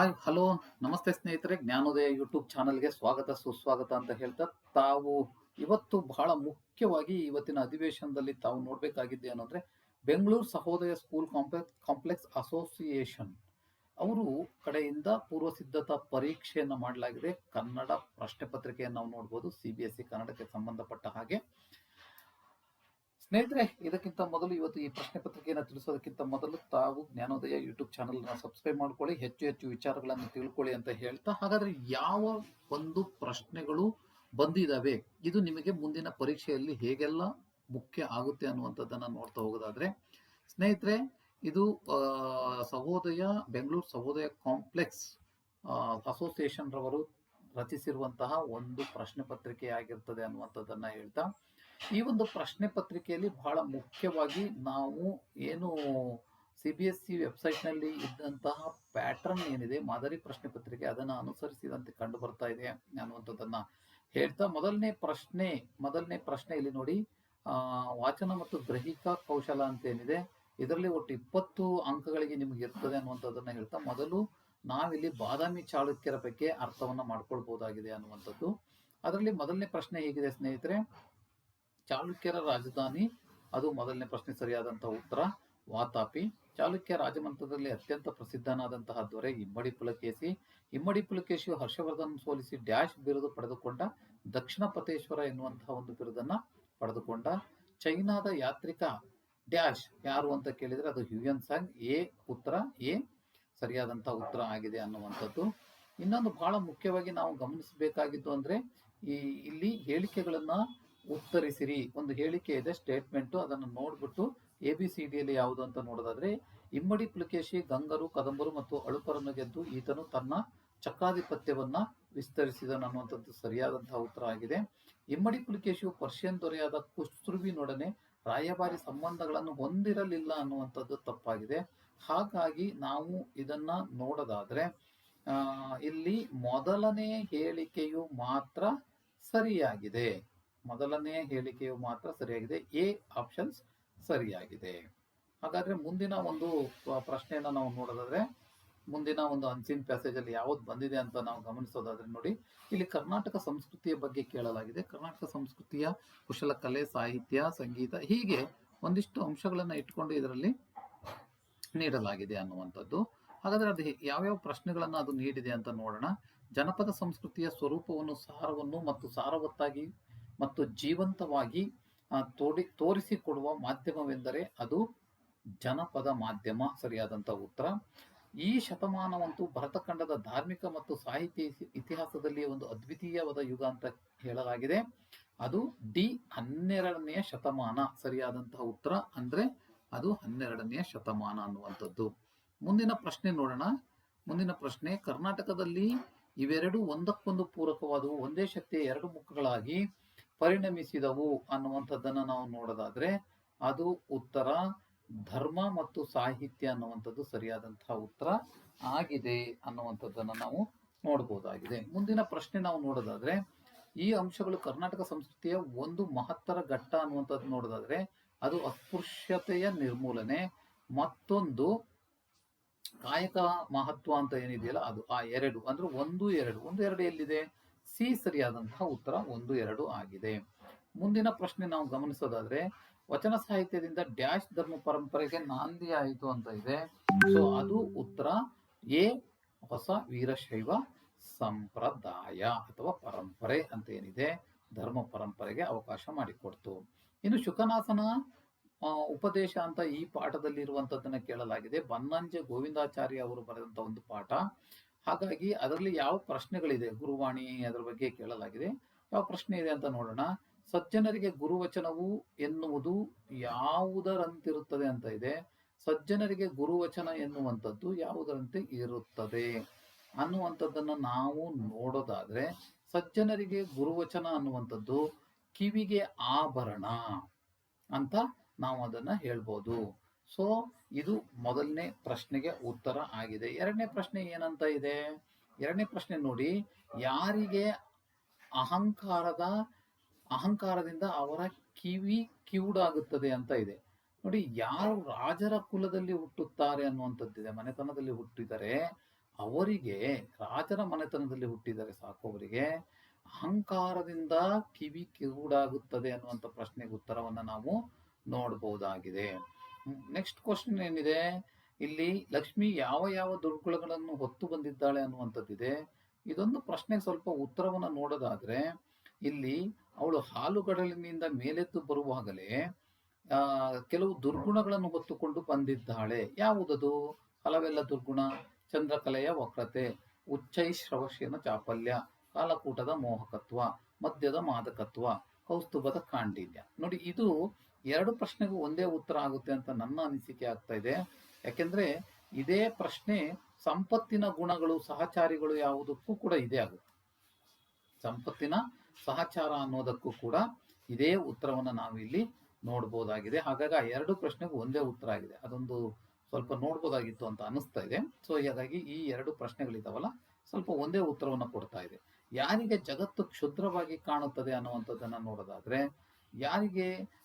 Hi, hello, ನಮಸ್ತೆ ಸ್ನೇಹಿತರೆ. ಜ್ಞಾನೋದಯ YouTube ಚಾನಲ್ಗೆ ಸ್ವಾಗತ, ಸುಸ್ವಾಗತ ಅಂತ ಹೇಳ್ತಾ ತಾವು ಇವತ್ತು ಬಹಳ ಮುಖ್ಯವಾಗಿ ಇವತ್ತಿನ ಅಧಿವೇಶನದಲ್ಲಿ ತಾವು ನೋಡಬೇಕಾಗಿದ್ದೆ ಏನಂದ್ರೆ Bengaluru Sahodaya school complex complex association ಅವರು ಕಡೆಯಿಂದ ಪೂರ್ವ ಸಿದ್ಧತಾ ಪರೀಕ್ಷೆಯನ್ನು ಮಾಡಲಾಗಿದೆ. ಕನ್ನಡ ಪ್ರಶ್ನೆ ಪತ್ರಿಕೆಯನ್ನು ನಾವು ನೋಡ್ಬೋದು, ಸಿ ಬಿ ಎಸ್ ಸಿ ಕನ್ನಡಕ್ಕೆ ಸಂಬಂಧಪಟ್ಟ ಹಾಗೆ. ಸ್ನೇಹಿತರೆ, ಇದಕ್ಕಿಂತ ಮೊದಲು ಇವತ್ತು ಈ ಪ್ರಶ್ನೆ ಪತ್ರಿಕೆಯನ್ನು ತಿಳಿಸೋದಕ್ಕಿಂತ ಮೊದಲು ತಾವು ಜ್ಞಾನೋದಯ ಯೂಟ್ಯೂಬ್ ಚಾನಲ್ನ ಸಬ್ಸ್ಕ್ರೈಬ್ ಮಾಡ್ಕೊಳ್ಳಿ, ಹೆಚ್ಚು ಹೆಚ್ಚು ವಿಚಾರಗಳನ್ನು ತಿಳ್ಕೊಳ್ಳಿ ಅಂತ ಹೇಳ್ತಾ, ಹಾಗಾದ್ರೆ ಯಾವ ಒಂದು ಪ್ರಶ್ನೆಗಳು ಬಂದಿದ್ದಾವೆ ಇದು ನಿಮಗೆ ಮುಂದಿನ ಪರೀಕ್ಷೆಯಲ್ಲಿ ಹೇಗೆಲ್ಲ ಮುಖ್ಯ ಆಗುತ್ತೆ ಅನ್ನುವಂಥದ್ದನ್ನು ನೋಡ್ತಾ ಹೋಗೋದಾದ್ರೆ, ಸ್ನೇಹಿತರೆ, ಇದು ಸಹೋದಯ, ಬೆಂಗಳೂರು ಸಹೋದಯ ಕಾಂಪ್ಲೆಕ್ಸ್ ಅಸೋಸಿಯೇಷನ್ ರವರು ರಚಿಸಿರುವಂತಹ ಒಂದು ಪ್ರಶ್ನೆ ಪತ್ರಿಕೆ ಆಗಿರ್ತದೆ ಅನ್ನುವಂಥದ್ದನ್ನ ಹೇಳ್ತಾ ಈ ಒಂದು ಪ್ರಶ್ನೆ ಪತ್ರಿಕೆಯಲ್ಲಿ ಬಹಳ ಮುಖ್ಯವಾಗಿ ನಾವು ಏನು ಸಿ ಬಿ ಎಸ್ ಸಿ ವೆಬ್ಸೈಟ್ನಲ್ಲಿ ಇದ್ದಂತಹ ಪ್ಯಾಟರ್ನ್ ಏನಿದೆ, ಮಾದರಿ ಪ್ರಶ್ನೆ ಪತ್ರಿಕೆ, ಅದನ್ನು ಅನುಸರಿಸಿದಂತೆ ಕಂಡು ಬರ್ತಾ ಇದೆ ಅನ್ನುವಂಥದ್ದನ್ನ ಹೇಳ್ತಾ ಮೊದಲನೇ ಪ್ರಶ್ನೆ ಮೊದಲನೇ ಪ್ರಶ್ನೆ ಇಲ್ಲಿ ನೋಡಿ ವಾಚನ ಮತ್ತು ಗ್ರಹಿಕಾ ಕೌಶಲ ಅಂತ ಏನಿದೆ, ಇದರಲ್ಲಿ ಒಟ್ಟು ಇಪ್ಪತ್ತು ಅಂಕಗಳಿಗೆ ನಿಮಗೆ ಇರ್ತದೆ ಅನ್ನುವಂಥದ್ದನ್ನ ಹೇಳ್ತಾ ಮೊದಲು ನಾವಿಲ್ಲಿ ಬಾದಾಮಿ ಚಾಳುಕ್ಯರ ಬಗ್ಗೆ ಅರ್ಥವನ್ನ ಮಾಡ್ಕೊಳ್ಬಹುದಾಗಿದೆ ಅನ್ನುವಂಥದ್ದು. ಅದರಲ್ಲಿ ಮೊದಲನೇ ಪ್ರಶ್ನೆ ಹೇಗಿದೆ ಸ್ನೇಹಿತರೆ ಚಾಲುಕ್ಯರ ರಾಜಧಾನಿ? ಅದು ಮೊದಲನೇ ಪ್ರಶ್ನೆ ಸರಿಯಾದಂತಹ ಉತ್ತರ. ವಾತಾಪಿ ಚಾಲುಕ್ಯ ರಾಜಮಂತ್ರದಲ್ಲಿ ಅತ್ಯಂತ ಪ್ರಸಿದ್ಧನಾದಂತಹ ದೊರೆ ಇಮ್ಮಡಿ ಪುಲಕೇಶಿ. ಇಮ್ಮಡಿ ಪುಲಕೇಶಿಯು ಹರ್ಷವರ್ಧನ್ ಸೋಲಿಸಿ ಡ್ಯಾಶ್ ಬಿರುದು ಪಡೆದುಕೊಂಡ ದಕ್ಷಿಣ ಪತೇಶ್ವರ ಎನ್ನುವಂತಹ ಒಂದು ಬಿರುದನ್ನ ಪಡೆದುಕೊಂಡ. ಚೈನಾದ ಯಾತ್ರಿಕ ಡ್ಯಾಶ್ ಯಾರು ಅಂತ ಕೇಳಿದ್ರೆ ಅದು ಹ್ಯೂಯನ್ ಸಾಂಗ್. ಎ ಉತ್ತರ, ಎ ಸರಿಯಾದಂತಹ ಉತ್ತರ ಆಗಿದೆ ಅನ್ನುವಂಥದ್ದು. ಇನ್ನೊಂದು ಬಹಳ ಮುಖ್ಯವಾಗಿ ನಾವು ಗಮನಿಸಬೇಕಾಗಿದ್ದು ಅಂದ್ರೆ ಈ ಇಲ್ಲಿ ಹೇಳಿಕೆಗಳನ್ನ ಉತ್ತರಿಸಿರಿ. ಒಂದು ಹೇಳಿಕೆ ಇದೆ ಸ್ಟೇಟ್ಮೆಂಟ್ ಅದನ್ನು ನೋಡ್ಬಿಟ್ಟು ಎ ಬಿ ಸಿ ಡಿಯಲ್ಲಿ ಯಾವುದು ಅಂತ ನೋಡೋದಾದ್ರೆ, ಇಮ್ಮಡಿ ಪುಲಕೇಶಿ ಗಂಗರು, ಕದಂಬರು ಮತ್ತು ಅಳುಪರನ್ನು ಗೆದ್ದು ಈತನು ತನ್ನ ಚಕ್ರಾಧಿಪತ್ಯವನ್ನ ವಿಸ್ತರಿಸಿದನು ಅನ್ನುವಂಥದ್ದು ಸರಿಯಾದಂತಹ ಉತ್ತರ ಆಗಿದೆ. ಇಮ್ಮಡಿ ಪುಲಕೇಶಿಯು ಪರ್ಷಿಯನ್ ದೊರೆಯಾದ ಕುಸ್ತೃವಿನೊಡನೆ ರಾಯಭಾರಿ ಸಂಬಂಧಗಳನ್ನು ಹೊಂದಿರಲಿಲ್ಲ ಅನ್ನುವಂಥದ್ದು ತಪ್ಪಾಗಿದೆ. ಹಾಗಾಗಿ ನಾವು ಇದನ್ನ ನೋಡೋದಾದ್ರೆ ಇಲ್ಲಿ ಮೊದಲನೇ ಹೇಳಿಕೆಯು ಮಾತ್ರ ಸರಿಯಾಗಿದೆ. ಮೊದಲನೇ ಹೇಳಿಕೆಯು ಮಾತ್ರ ಸರಿಯಾಗಿದೆ. ಎ ಆಪ್ಷನ್ಸ್ ಸರಿಯಾಗಿದೆ. ಹಾಗಾದ್ರೆ ಮುಂದಿನ ಒಂದು ಪ್ರಶ್ನೆಯನ್ನ ನಾವು ನೋಡೋದಾದ್ರೆ, ಮುಂದಿನ ಒಂದು ಅನ್ಸಿನ್ ಪ್ಯಾಸೇಜ್ ಅಲ್ಲಿ ಯಾವ್ದು ಬಂದಿದೆ ಅಂತ ನಾವು ಗಮನಿಸೋದಾದ್ರೆ ನೋಡಿ, ಇಲ್ಲಿ ಕರ್ನಾಟಕ ಸಂಸ್ಕೃತಿಯ ಬಗ್ಗೆ ಕೇಳಲಾಗಿದೆ. ಕರ್ನಾಟಕ ಸಂಸ್ಕೃತಿಯ ಕುಶಲಕಲೆ ಸಾಹಿತ್ಯ, ಸಂಗೀತ ಹೀಗೆ ಒಂದಿಷ್ಟು ಅಂಶಗಳನ್ನ ಇಟ್ಕೊಂಡು ಇದರಲ್ಲಿ ನೀಡಲಾಗಿದೆ ಅನ್ನುವಂಥದ್ದು. ಹಾಗಾದ್ರೆ ಅದು ಯಾವ್ಯಾವ ಪ್ರಶ್ನೆಗಳನ್ನ ಅದು ನೀಡಿದೆ ಅಂತ ನೋಡೋಣ. ಜನಪದ ಸಂಸ್ಕೃತಿಯ ಸ್ವರೂಪವನ್ನು, ಸಾರವನ್ನು ಮತ್ತು ಸಾರವತ್ತಾಗಿ ಮತ್ತು ಜೀವಂತವಾಗಿ ತೋಡಿ, ತೋರಿಸಿಕೊಡುವ ಮಾಧ್ಯಮವೆಂದರೆ ಅದು ಜನಪದ ಮಾಧ್ಯಮ. ಸರಿಯಾದಂತ ಉತ್ತರ. ಈ ಶತಮಾನವಂತೂ ಭರತಖಂಡದ ಧಾರ್ಮಿಕ ಮತ್ತು ಸಾಹಿತ್ಯ ಇತಿಹಾಸದಲ್ಲಿ ಒಂದು ಅದ್ವಿತೀಯವಾದ ಯುಗ ಅಂತ ಹೇಳಲಾಗಿದೆ. ಅದು ಡಿ ಹನ್ನೆರಡನೆಯ ಶತಮಾನ. ಸರಿಯಾದಂತಹ ಉತ್ತರ ಅಂದ್ರೆ ಅದು ಹನ್ನೆರಡನೆಯ ಶತಮಾನ ಅನ್ನುವಂಥದ್ದು. ಮುಂದಿನ ಪ್ರಶ್ನೆ ನೋಡೋಣ. ಮುಂದಿನ ಪ್ರಶ್ನೆ, ಕರ್ನಾಟಕದಲ್ಲಿ ಇವೆರಡು ಒಂದಕ್ಕೊಂದು ಪೂರಕವಾದವು. ಒಂದೇ ಶಕ್ತಿಯ ಎರಡು ಮುಖಗಳಾಗಿ ಪರಿಣಮಿಸಿದವು ಅನ್ನುವಂಥದ್ದನ್ನು ನಾವು ನೋಡೋದಾದ್ರೆ ಅದು ಉತ್ತರ, ಧರ್ಮ ಮತ್ತು ಸಾಹಿತ್ಯ ಅನ್ನುವಂಥದ್ದು ಸರಿಯಾದಂತಹ ಉತ್ತರ ಆಗಿದೆ ಅನ್ನುವಂಥದ್ದನ್ನು ನಾವು ನೋಡಬಹುದಾಗಿದೆ ಮುಂದಿನ ಪ್ರಶ್ನೆ ನಾವು ನೋಡೋದಾದ್ರೆ, ಈ ಅಂಶಗಳು ಕರ್ನಾಟಕ ಸಂಸ್ಕೃತಿಯ ಒಂದು ಮಹತ್ತರ ಘಟ್ಟ ಅನ್ನುವಂಥದ್ದು ನೋಡೋದಾದ್ರೆ, ಅದು ಅಸ್ಪೃಶ್ಯತೆಯ ನಿರ್ಮೂಲನೆ, ಮತ್ತೊಂದು ಕಾಯಕ ಮಹತ್ವ ಅಂತ ಏನಿದೆಯಲ್ಲ ಅದು, ಆ ಎರಡು, ಅಂದ್ರೆ ಒಂದು ಎರಡು ಒಂದು ಎರಡು ಎಲ್ಲಿದೆ? ಸಿ ಸರಿಯಾದಂತಹ ಉತ್ತರ ಒಂದು, ಎರಡು ಆಗಿದೆ. ಮುಂದಿನ ಪ್ರಶ್ನೆ ನಾವು ಗಮನಿಸೋದಾದ್ರೆ, ವಚನ ಸಾಹಿತ್ಯದಿಂದ ಡ್ಯಾಶ್ ಧರ್ಮ ಪರಂಪರೆಗೆ ನಾಂದಿ ಆಯಿತು ಅಂತ ಇದೆ. ಸೊ ಅದು ಉತ್ತರ ಎ, ಹೊಸ ವೀರಶೈವ ಸಂಪ್ರದಾಯ ಅಥವಾ ಪರಂಪರೆ ಅಂತ ಏನಿದೆ ಧರ್ಮ ಪರಂಪರೆಗೆ ಅವಕಾಶ ಮಾಡಿಕೊಡ್ತು. ಇನ್ನು ಶುಕನಾಸನ ಉಪದೇಶ ಅಂತ ಈ ಪಾಠದಲ್ಲಿ ಇರುವಂತದ್ದನ್ನ ಕೇಳಲಾಗಿದೆ. ಬನ್ನಂಜೆ ಗೋವಿಂದಾಚಾರ್ಯ ಅವರು ಬರೆದಂತ ಒಂದು ಪಾಠ. ಹಾಗಾಗಿ ಅದರಲ್ಲಿ ಯಾವ ಪ್ರಶ್ನೆಗಳಿದೆ? ಗುರುವಾಣಿ ಅದರ ಬಗ್ಗೆ ಕೇಳಲಾಗಿದೆ. ಯಾವ ಪ್ರಶ್ನೆ ಇದೆ ಅಂತ ನೋಡೋಣ. ಸಜ್ಜನರಿಗೆ ಗುರುವಚನವು ಎನ್ನುವುದು ಯಾವುದರಂತಿರುತ್ತದೆ ಅಂತ ಇದೆ. ಸಜ್ಜನರಿಗೆ ಗುರುವಚನ ಎನ್ನುವಂಥದ್ದು ಯಾವುದರಂತೆ ಇರುತ್ತದೆ? ಅನ್ನುವಂಥದ್ದನ್ನು ನಾವು ನೋಡೋದಾದ್ರೆ, ಸಜ್ಜನರಿಗೆ ಗುರುವಚನ ಅನ್ನುವಂಥದ್ದು ಕಿವಿಗೆ ಆಭರಣ ಅಂತ ನಾವು ಅದನ್ನ ಹೇಳ್ಬೋದು. ಸೊ ಇದು ಮೊದಲನೇ ಪ್ರಶ್ನೆಗೆ ಉತ್ತರ ಆಗಿದೆ. ಎರಡನೇ ಪ್ರಶ್ನೆ ಏನಂತ ಇದೆ? ಎರಡನೇ ಪ್ರಶ್ನೆ ನೋಡಿ, ಯಾರಿಗೆ ಅಹಂಕಾರದ, ಅಹಂಕಾರದಿಂದ ಅವರ ಕಿವಿ ಕಿವುಡಾಗುತ್ತದೆ ಅಂತ ಇದೆ. ನೋಡಿ, ಯಾರು ರಾಜರ ಕುಲದಲ್ಲಿ ಹುಟ್ಟುತ್ತಾರೆ ಅನ್ನುವಂಥದ್ದಿದೆ. ಮನೆತನದಲ್ಲಿ ಹುಟ್ಟಿದರೆ ಅವರಿಗೆ, ರಾಜರ ಮನೆತನದಲ್ಲಿ ಹುಟ್ಟಿದರೆ ಸಾಕು ಅವರಿಗೆ, ಅಹಂಕಾರದಿಂದ ಕಿವಿ ಕಿವುಡಾಗುತ್ತದೆ ಅನ್ನುವಂಥ ಪ್ರಶ್ನೆಗೆ ಉತ್ತರವನ್ನು ನಾವು ನೋಡಬಹುದಾಗಿದೆ ನೆಕ್ಸ್ಟ್ ಕ್ವಶನ್ ಏನಿದೆ? ಇಲ್ಲಿ ಲಕ್ಷ್ಮಿ ಯಾವ ಯಾವ ದುರ್ಗುಣಗಳನ್ನು ಹೊತ್ತು ಬಂದಿದ್ದಾಳೆ ಅನ್ನುವಂಥದ್ದಿದೆ. ಇದೊಂದು ಪ್ರಶ್ನೆಗೆ ಸ್ವಲ್ಪ ಉತ್ತರವನ್ನು ನೋಡೋದಾದ್ರೆ, ಇಲ್ಲಿ ಅವಳು ಹಾಲುಗಡಲಿನಿಂದ ಮೇಲೆದ್ದು ಬರುವಾಗಲೇ, ಆ, ಕೆಲವು ದುರ್ಗುಣಗಳನ್ನು ಹೊತ್ತುಕೊಂಡು ಬಂದಿದ್ದಾಳೆ. ಯಾವುದದು? ಹಲವೆಲ್ಲ ದುರ್ಗುಣ. ಚಂದ್ರಕಲೆಯ ವಕ್ರತೆ, ಉಚ್ಚೈ ಶ್ರವಶಿಯನ ಚಾಪಲ್ಯ, ಕಾಲಕೂಟದ ಮೋಹಕತ್ವ, ಮದ್ಯದ ಮಾದಕತ್ವ, ಕೌಸ್ತುಭದ ಕಾಂಡಿನ್ಯ. ನೋಡಿ, ಇದು ಎರಡು ಪ್ರಶ್ನೆಗೂ ಒಂದೇ ಉತ್ತರ ಆಗುತ್ತೆ ಅಂತ ನನ್ನ ಅನಿಸಿಕೆ ಆಗ್ತಾ ಇದೆ. ಯಾಕೆಂದ್ರೆ ಇದೇ ಪ್ರಶ್ನೆ ಸಂಪತ್ತಿನ ಗುಣಗಳು, ಸಹಚಾರಿಗಳು ಯಾವುದಕ್ಕೂ ಕೂಡ ಇದೇ ಆಗುತ್ತೆ. ಸಂಪತ್ತಿನ ಸಹಚಾರ ಅನ್ನೋದಕ್ಕೂ ಕೂಡ ಇದೇ ಉತ್ತರವನ್ನು ನಾವು ಇಲ್ಲಿ ನೋಡ್ಬೋದಾಗಿದೆ. ಹಾಗಾಗಿ ಆ ಎರಡು ಪ್ರಶ್ನೆಗೂ ಒಂದೇ ಉತ್ತರ ಆಗಿದೆ. ಅದೊಂದು ಸ್ವಲ್ಪ ನೋಡ್ಬೋದಾಗಿತ್ತು ಅಂತ ಅನಿಸ್ತಾ ಇದೆ. ಸೊ ಹೀಗಾಗಿ ಈ ಎರಡು ಪ್ರಶ್ನೆಗಳಿದಾವಲ್ಲ, ಸ್ವಲ್ಪ ಒಂದೇ ಉತ್ತರವನ್ನು ಕೊಡ್ತಾ ಇದೆ. ಯಾರಿಗೆ ಜಗತ್ತು ಕ್ಷುದ್ರವಾಗಿ ಕಾಣುತ್ತದೆ ಅನ್ನುವಂಥದ್ದನ್ನ ನೋಡೋದಾದ್ರೆ, ಯಾರಿಗೆ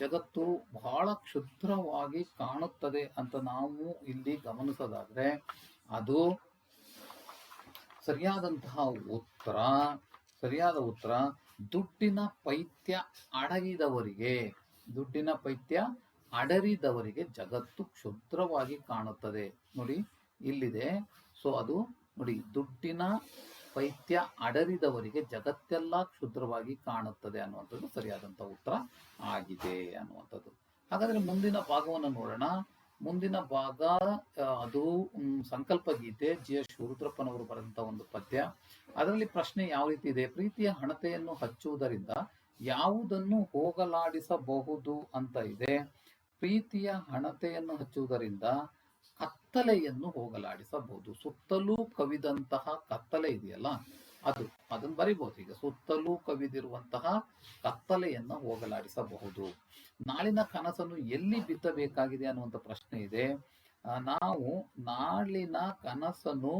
ಜಗತ್ತು ಬಹಳ ಕ್ಷುದ್ರವಾಗಿ ಕಾಣುತ್ತದೆ ಅಂತ ನಾವು ಇಲ್ಲಿ ಗಮನಿಸೋದಾದ್ರೆ, ಅದು ಸರಿಯಾದಂತಹ ಉತ್ತರ, ಸರಿಯಾದ ಉತ್ತರ, ದುಡ್ಡಿನ ಪೈತ್ಯ ಅಡಗಿದವರಿಗೆ, ದುಡ್ಡಿನ ಪೈತ್ಯ ಅಡರಿದವರಿಗೆ ಜಗತ್ತು ಕ್ಷುದ್ರವಾಗಿ ಕಾಣುತ್ತದೆ. ನೋಡಿ, ಇಲ್ಲಿದೆ. ಸೊ ಅದು ನೋಡಿ, ದುಡ್ಡಿನ ಪೈತ್ಯ ಅಡರಿದವರಿಗೆ ಜಗತ್ತೆಲ್ಲ ಕ್ಷುದ್ರವಾಗಿ ಕಾಣುತ್ತದೆ ಅನ್ನುವಂಥದ್ದು ಸರಿಯಾದಂಥ ಉತ್ತರ ಆಗಿದೆ ಅನ್ನುವಂಥದ್ದು. ಹಾಗಾದ್ರೆ ಮುಂದಿನ ಭಾಗವನ್ನು ನೋಡೋಣ. ಮುಂದಿನ ಭಾಗ ಅದು ಸಂಕಲ್ಪ ಗೀತೆ ಜಿ ಎಸ್ ಶಿವರುದ್ರಪ್ಪನವರು ಬರೆದಂತ ಒಂದು ಪದ್ಯ. ಅದರಲ್ಲಿ ಪ್ರಶ್ನೆ ಯಾವ ರೀತಿ ಇದೆ? ಪ್ರೀತಿಯ ಹಣತೆಯನ್ನು ಹಚ್ಚುವುದರಿಂದ ಯಾವುದನ್ನು ಹೋಗಲಾಡಿಸಬಹುದು ಅಂತ ಇದೆ. ಪ್ರೀತಿಯ ಹಣತೆಯನ್ನು ಹಚ್ಚುವುದರಿಂದ ಕತ್ತಲೆಯನ್ನು ಹೋಗಲಾಡಿಸಬಹುದು. ಸುತ್ತಲೂ ಕವಿದಂತಹ ಕತ್ತಲೆ ಇದೆಯಲ್ಲ, ಅದು ಅದನ್ನ ಬರಿಬಹುದು ಈಗ ಸುತ್ತಲೂ ಕವಿದಿರುವಂತಹ ಕತ್ತಲೆಯನ್ನ ಹೋಗಲಾಡಿಸಬಹುದು. ನಾಳಿನ ಕನಸನ್ನು ಎಲ್ಲಿ ಬಿತ್ತಬೇಕಾಗಿದೆ ಅನ್ನುವಂಥ ಪ್ರಶ್ನೆ ಇದೆ. ನಾವು ನಾಳಿನ ಕನಸನ್ನು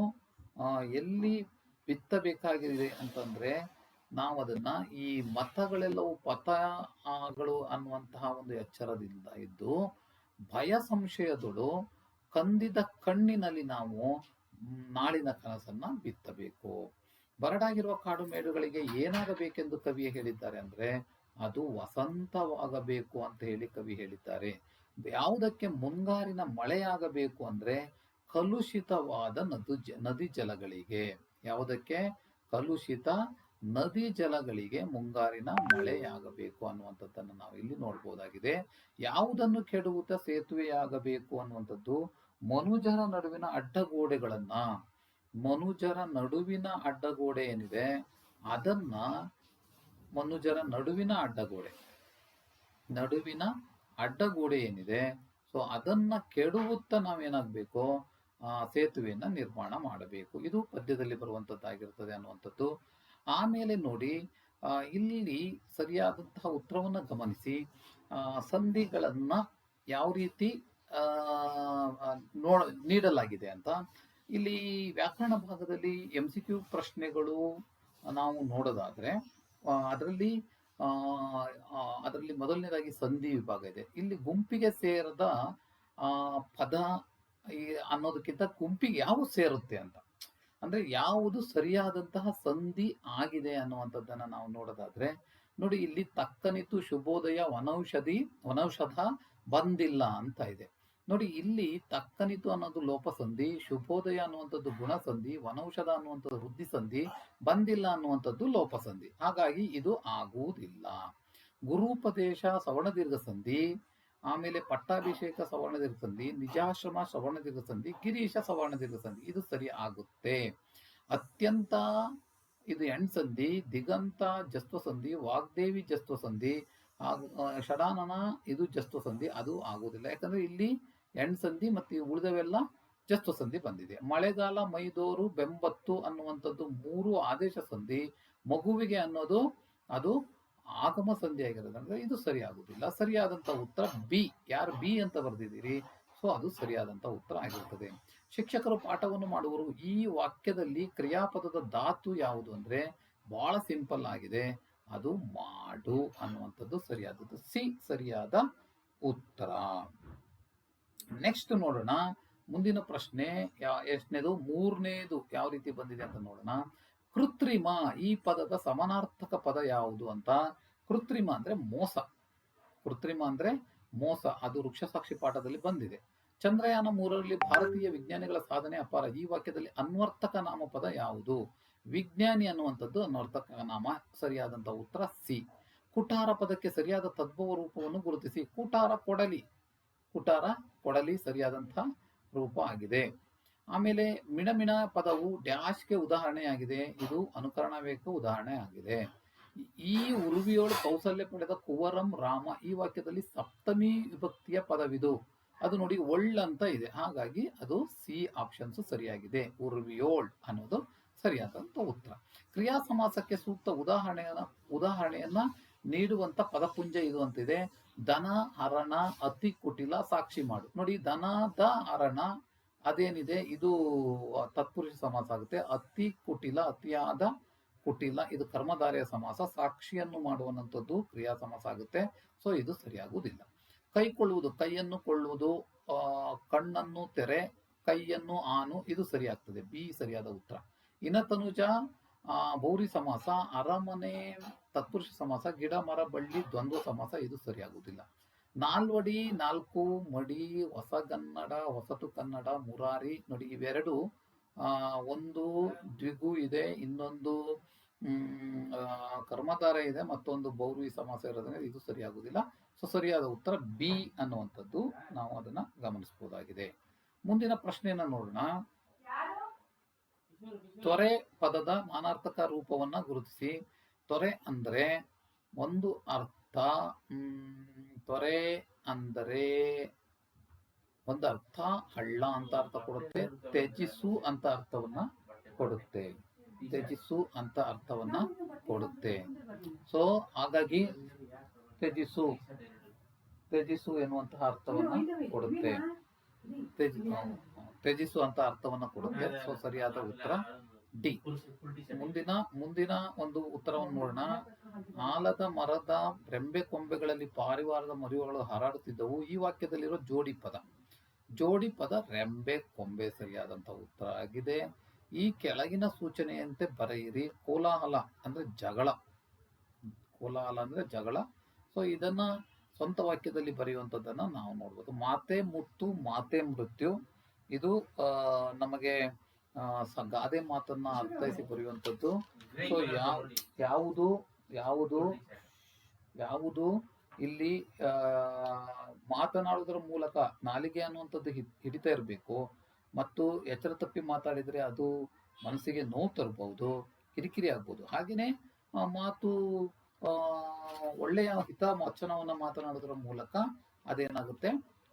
ಎಲ್ಲಿ ಬಿತ್ತಬೇಕಾಗಿದೆ ಅಂತಂದ್ರೆ ನಾವು ಅದನ್ನ ಈ ಮತಗಳೆಲ್ಲವೂ ಪಥಗಳು ಅನ್ನುವಂತಹ ಒಂದು ಎಚ್ಚರದಿಂದ ಇದ್ದು, ಭಯ ಸಂಶಯದಳು ಕಂದಿದ ಕಣ್ಣಿನಲ್ಲಿ ನಾವು ನಾಳಿನ ಕನಸನ್ನ ಬಿತ್ತಬೇಕು. ಬರಡಾಗಿರುವ ಕಾಡು ಮೇಡುಗಳಿಗೆ ಏನಾಗಬೇಕೆಂದು ಕವಿ ಹೇಳಿದ್ದಾರೆ ಅಂದ್ರೆ, ಅದು ವಸಂತವಾಗಬೇಕು ಅಂತ ಹೇಳಿ ಕವಿ ಹೇಳಿದ್ದಾರೆ. ಯಾವುದಕ್ಕೆ ಮುಂಗಾರಿನ ಮಳೆಯಾಗಬೇಕು ಅಂದ್ರೆ, ಕಲುಷಿತವಾದ ನದು ನದಿ ಜಲಗಳಿಗೆ. ಯಾವುದಕ್ಕೆ? ಕಲುಷಿತ ನದಿ ಜಲಗಳಿಗೆ ಮುಂಗಾರಿನ ಮಳೆಯಾಗಬೇಕು ಅನ್ನುವಂಥದ್ದನ್ನು ನಾವು ಇಲ್ಲಿ ನೋಡ್ಬೋದಾಗಿದೆ. ಯಾವುದನ್ನು ಕೆಡುವುದ ಸೇತುವೆಯಾಗಬೇಕು ಅನ್ನುವಂಥದ್ದು ಮನುಜರ ನಡುವಿನ ಅಡ್ಡಗೋಡೆಗಳನ್ನ, ಮನುಜರ ನಡುವಿನ ಅಡ್ಡಗೋಡೆ ಏನಿದೆ, ಅದನ್ನ ಮನುಜರ ನಡುವಿನ ಅಡ್ಡಗೋಡೆ ನಡುವಿನ ಅಡ್ಡಗೋಡೆ ಏನಿದೆ, ಸೊ ಅದನ್ನ ಕೆಡುವುತ್ತ ನಾವೇನಾಗಬೇಕು, ಆ, ಸೇತುವೆಯನ್ನ ನಿರ್ಮಾಣ ಮಾಡಬೇಕು. ಇದು ಪದ್ಯದಲ್ಲಿ ಬರುವಂತದ್ದಾಗಿರ್ತದೆ ಅನ್ನುವಂಥದ್ದು. ಆಮೇಲೆ ನೋಡಿ ಇಲ್ಲಿ ಸರಿಯಾದಂತಹ ಉತ್ತರವನ್ನು ಗಮನಿಸಿ. ಸಂಧಿಗಳನ್ನು ಯಾವ ರೀತಿ ನೋಡ, ನೀಡಲಾಗಿದೆ ಅಂತ. ಇಲ್ಲಿ ವ್ಯಾಕರಣ ಭಾಗದಲ್ಲಿ ಎಂ ಸಿ ಕ್ಯೂ ಪ್ರಶ್ನೆಗಳು ನಾವು ನೋಡೋದಾದ್ರೆ ಅದರಲ್ಲಿ ಅದರಲ್ಲಿ ಮೊದಲನೇದಾಗಿ ಸಂಧಿ ವಿಭಾಗ ಇದೆ. ಇಲ್ಲಿ ಗುಂಪಿಗೆ ಸೇರದ ಪದ ಅನ್ನೋದಕ್ಕಿಂತ ಗುಂಪಿಗೆ ಯಾವ ಸೇರುತ್ತೆ ಅಂತ. ಅಂದ್ರೆ ಯಾವುದು ಸರಿಯಾದಂತಹ ಸಂಧಿ ಆಗಿದೆ ಅನ್ನುವಂಥದ್ದನ್ನ ನಾವು ನೋಡೋದಾದ್ರೆ, ನೋಡಿ ಇಲ್ಲಿ ತಕ್ಕನಿತು ಶುಭೋದಯ ವನೌಷಧಿ, ವನೌಷಧ ಬಂದಿಲ್ಲ ಅಂತ ಇದೆ. ನೋಡಿ ಇಲ್ಲಿ ತಕ್ಕನಿತು ಅನ್ನೋದು ಲೋಪಸಂಧಿ, ಶುಭೋದಯ ಅನ್ನುವಂಥದ್ದು ಗುಣಸಂಧಿ, ವನೌಷಧ ಅನ್ನುವಂಥದ್ದು ವೃದ್ಧಿ ಸಂಧಿ ಬಂದಿಲ್ಲ ಅನ್ನುವಂಥದ್ದು ಲೋಪಸಂಧಿ. ಹಾಗಾಗಿ ಇದು ಆಗುವುದಿಲ್ಲ. ಗುರುಪದೇಶ ಸವರ್ಣದೀರ್ಘ ಸಂಧಿ ಆಮೇಲೆ ಪಟ್ಟಾಭಿಷೇಕ ಸವರ್ಣ ಸಂಧಿ ನಿಜಾಶ್ರಮ ಸವರ್ಣ ಸಂಧಿ ಗಿರೀಶ ಸವರ್ಣ ಸಂಧಿ ಇದು ಸರಿ ಆಗುತ್ತೆ. ಅತ್ಯಂತ ಇದು ಸಂಧಿ, ದಿಗಂತ ಜಸ್ವ ಸಂಧಿ, ವಾಗ್ದೇವಿ ಜಸ್ವ ಸಂಧಿ ಷಡಾನನ ಇದು ಜಸ್ವ ಸಂಧಿ, ಅದು ಆಗುವುದಿಲ್ಲ. ಯಾಕಂದ್ರೆ ಇಲ್ಲಿ ಸಂಧಿ ಮತ್ತು ಉಳಿದವೆಲ್ಲ ಜಸ್ವ ಸಂಧಿ ಬಂದಿದೆ. ಮಳೆಗಾಲ, ಮೈದೋರು, ಬೆಂಬತ್ತು ಅನ್ನುವಂಥದ್ದು ಮೂರು ಆದೇಶ ಸಂಧಿ, ಮಗುವಿಗೆ ಅನ್ನೋದು ಅದು ಆಗಮ ಸಂಧಿ ಆಗಿರೋದ್ರಿಂದ ಇದು ಸರಿಯಾಗುವುದಿಲ್ಲ ಸರಿಯಾದಂಥ ಉತ್ತರ ಬಿ ಯಾರು ಬಿ ಅಂತ ಬರೆದಿದ್ದೀರಿ ಸೊ ಅದು ಸರಿಯಾದಂತ ಉತ್ತರ ಆಗಿರುತ್ತದೆ ಶಿಕ್ಷಕರು ಪಾಠವನ್ನು ಮಾಡುವರು. ಈ ವಾಕ್ಯದಲ್ಲಿ ಕ್ರಿಯಾಪದದ ಧಾತು ಯಾವುದು ಅಂದ್ರೆ, ಬಹಳ ಸಿಂಪಲ್ ಆಗಿದೆ. ಅದು ಮಾಡು ಅನ್ನುವಂಥದ್ದು ಸರಿಯಾದದ್ದು. ಸಿ, ಸರಿಯಾದ ಉತ್ತರ. ನೆಕ್ಸ್ಟ್ ನೋಡೋಣ. ಮುಂದಿನ ಪ್ರಶ್ನೆ ಎಷ್ಟನೇದು? ಮೂರನೇದು. ಯಾವ ರೀತಿ ಬಂದಿದೆ ಅಂತ ನೋಡೋಣ. ಕೃತ್ರಿಮ ಈ ಪದದ ಸಮಾನಾರ್ಥಕ ಪದ ಯಾವುದು ಅಂತ ಕೃತ್ರಿಮ ಅಂದ್ರೆ ಮೋಸ. ಕೃತ್ರಿಮ ಅಂದ್ರೆ ಮೋಸ. ಅದು ವೃಕ್ಷ ಸಾಕ್ಷಿ ಪಾಠದಲ್ಲಿ ಬಂದಿದೆ. ಚಂದ್ರಯಾನ ಮೂರರಲ್ಲಿ ಭಾರತೀಯ ವಿಜ್ಞಾನಿಗಳ ಸಾಧನೆ ಅಪಾರ. ಈ ವಾಕ್ಯದಲ್ಲಿ ಅನ್ವರ್ಥಕ ನಾಮಪದ ಯಾವುದು? ವಿಜ್ಞಾನಿ ಅನ್ನುವಂಥದ್ದು ಅನ್ವರ್ಥಕ ನಾಮ. ಸರಿಯಾದಂತಹ ಉತ್ತರ ಸಿ. ಕುಟಾರ ಪದಕ್ಕೆ ಸರಿಯಾದ ತದ್ಭವ ರೂಪವನ್ನು ಗುರುತಿಸಿ. ಕುಟಾರ ಕೊಡಲಿ. ಕುಟಾರ ಕೊಡಲಿ ಸರಿಯಾದಂತಹ ರೂಪ ಆಗಿದೆ. ಆಮೇಲೆ ಮಿಣಮಿಣ ಪದವು ಡ್ಯಾಶ್ಗೆ ಉದಾಹರಣೆಯಾಗಿದೆ. ಇದು ಅನುಕರಣವೇಕ ಉದಾಹರಣೆ ಆಗಿದೆ. ಈ ಉರುವಿಯೋಳು ಕೌಸಲ್ಯ ಪಡೆದ ಕುವರಂ ರಾಮ ಈ ವಾಕ್ಯದಲ್ಲಿ ಸಪ್ತಮಿ ವಿಭಕ್ತಿಯ ಪದವಿದು. ಅದು ನೋಡಿ ಒಳ್ ಅಂತ ಇದೆ. ಹಾಗಾಗಿ ಅದು ಸಿ ಆಪ್ಷನ್ಸ್ ಸರಿಯಾಗಿದೆ. ಉರ್ವಿಯೋಳ್ ಅನ್ನೋದು ಸರಿಯಾದಂತ ಉತ್ತರ. ಕ್ರಿಯಾ ಸಮಾಸಕ್ಕೆ ಸೂಕ್ತ ಉದಾಹರಣೆಯನ್ನ ಉದಾಹರಣೆಯನ್ನ ನೀಡುವಂತ ಪದಪುಂಜ ಇದು ಅಂತಿದೆ. ದನ ಹರಣ, ಅತಿ ಕುಟಿಲ, ಸಾಕ್ಷಿ ಮಾಡು. ನೋಡಿ ದನದ ಹರಣ ಅದೇನಿದೆ? ಇದು ತತ್ಪುರುಷ ಸಮಾಸ ಆಗುತ್ತೆ. ಅತಿ ಕುಟಿಲ, ಅತಿಯಾದ ಕುಟಿಲ, ಇದು ಕರ್ಮಧಾರಿಯ ಸಮಾಸ, ಸಾಕ್ಷಿಯನ್ನು ಮಾಡುವಂಥದ್ದು ಕ್ರಿಯಾ ಸಮಾಸ ಆಗುತ್ತೆ. ಸೊ ಇದು ಸರಿಯಾಗುವುದಿಲ್ಲ. ಕೈಕೊಳ್ಳುವುದು ಕೈಯನ್ನು ಕೊಳ್ಳುವುದು ಕಣ್ಣನ್ನು ತೆರೆ, ಕೈಯನ್ನು ಆನು, ಇದು ಸರಿಯಾಗ್ತದೆ. ಬಿ ಸರಿಯಾದ ಉತ್ತರ. ಇನ್ನ ತನುಜ ಬೌರಿ ಸಮಾಸ, ಅರಮನೆ ತತ್ಪುರುಷ ಸಮಾಸ, ಗಿಡ, ಮರ, ಬಳ್ಳಿ, ದ್ವಂದ್ವ ಸಮಾಸ, ಇದು ಸರಿಯಾಗುವುದಿಲ್ಲ. ನಾಲ್ವಡಿ, ನಾಲ್ಕು ಮಡಿ ಹೊಸಗನ್ನಡ ಹೊಸತು ಕನ್ನಡ, ಮುರಾರಿ ನೋಡಿ ಇವೆರಡು ಒಂದು ದ್ವಿಗು ಇದೆ, ಇನ್ನೊಂದು ಕರ್ಮಧಾರ ಇದೆ, ಮತ್ತೊಂದು ಬೌರ್ವಿ ಸಮಾಸ ಇರೋದ್ರಿಂದ ಇದು ಸರಿಯಾಗುವುದಿಲ್ಲ. ಸೊ ಸರಿಯಾದ ಉತ್ತರ ಬಿ ಅನ್ನುವಂಥದ್ದು ನಾವು ಅದನ್ನ ಗಮನಿಸಬಹುದಾಗಿದೆ. ಮುಂದಿನ ಪ್ರಶ್ನೆಯನ್ನ ನೋಡೋಣ. ತೊರೆ ಪದದ ಮಾನಾರ್ಥಕ ರೂಪವನ್ನ ಗುರುತಿಸಿ. ತೊರೆ ಅಂದ್ರೆ ಒಂದು ಅರ್ಥ ತೊರೆ ಅಂದರೆ ಒಂದು ಅರ್ಥ ಹಳ್ಳ ಅಂತ ಅರ್ಥ ಕೊಡುತ್ತೆ, ತ್ಯಜಿಸು ಅಂತ ಅರ್ಥವನ್ನ ಕೊಡುತ್ತೆ. ತ್ಯಜಿಸು ಅಂತ ಅರ್ಥವನ್ನ ಕೊಡುತ್ತೆ. ಸೊ ಹಾಗಾಗಿ ತ್ಯಜಿಸು ತ್ಯಜಿಸು ಎನ್ನುವಂತಹ ಅರ್ಥವನ್ನ ಕೊಡುತ್ತೆ. ತ್ಯಜಿ, ತ್ಯಜಿಸು ಅಂತ ಅರ್ಥವನ್ನ ಕೊಡುತ್ತೆ. ಸೊ ಸರಿಯಾದ ಉತ್ತರ ಡಿ. ಮುಂದಿನ ಮುಂದಿನ ಒಂದು ಉತ್ತರವನ್ನು ನೋಡೋಣ. ಆಲದ ಮರದ ರೆಂಬೆ ಕೊಂಬೆಗಳಲ್ಲಿ ಪಾರಿವಾರದ ಮರಿಗಳು ಹಾರಾಡುತ್ತಿದ್ದವು. ಈ ವಾಕ್ಯದಲ್ಲಿರೋ ಜೋಡಿ ಪದ. ಜೋಡಿ ಪದ ರೆಂಬೆ ಕೊಂಬೆ ಸರಿಯಾದಂತ ಉತ್ತರ ಆಗಿದೆ. ಈ ಕೆಳಗಿನ ಸೂಚನೆಯಂತೆ ಬರೆಯಿರಿ. ಕೋಲಾಹಲ ಅಂದ್ರೆ ಜಗಳ. ಕೋಲಾಹಲ ಅಂದ್ರೆ ಜಗಳ. ಸೊ ಇದನ್ನ ಸ್ವಂತ ವಾಕ್ಯದಲ್ಲಿ ಬರೆಯುವಂಥದ್ದನ್ನ ನಾವು ನೋಡ್ಬೋದು. ಮಾತೆ ಮುತ್ತು ಮಾತೆ ಮೃತ್ಯು. ಇದು ನಮಗೆ ಗಾದೆ ಮಾತನ್ನ ಅರ್ಥೈಸಿ ಬರೆಯುವಂಥದ್ದು. ಸೊ ಯಾವ ಯಾವುದು ಯಾವುದು ಯಾವುದು ಇಲ್ಲಿ ಆ, ಮಾತನಾಡುವುದರ ಮೂಲಕ ನಾಲಿಗೆ ಅನ್ನುವಂಥದ್ದು ಹಿಡಿತಾ ಇರಬೇಕು. ಮತ್ತು ಎಚ್ಚರ ತಪ್ಪಿ ಮಾತಾಡಿದ್ರೆ ಅದು ಮನಸ್ಸಿಗೆ ನೋವು ತರಬಹುದು ಕಿರಿಕಿರಿ ಆಗ್ಬೋದು. ಹಾಗೇನೆ ಆ, ಮಾತು ಆ, ಒಳ್ಳೆಯ ಹಿತ ವಚನವನ್ನು ಮಾತನಾಡುವುದರ ಮೂಲಕ ಅದೇನಾಗುತ್ತೆ?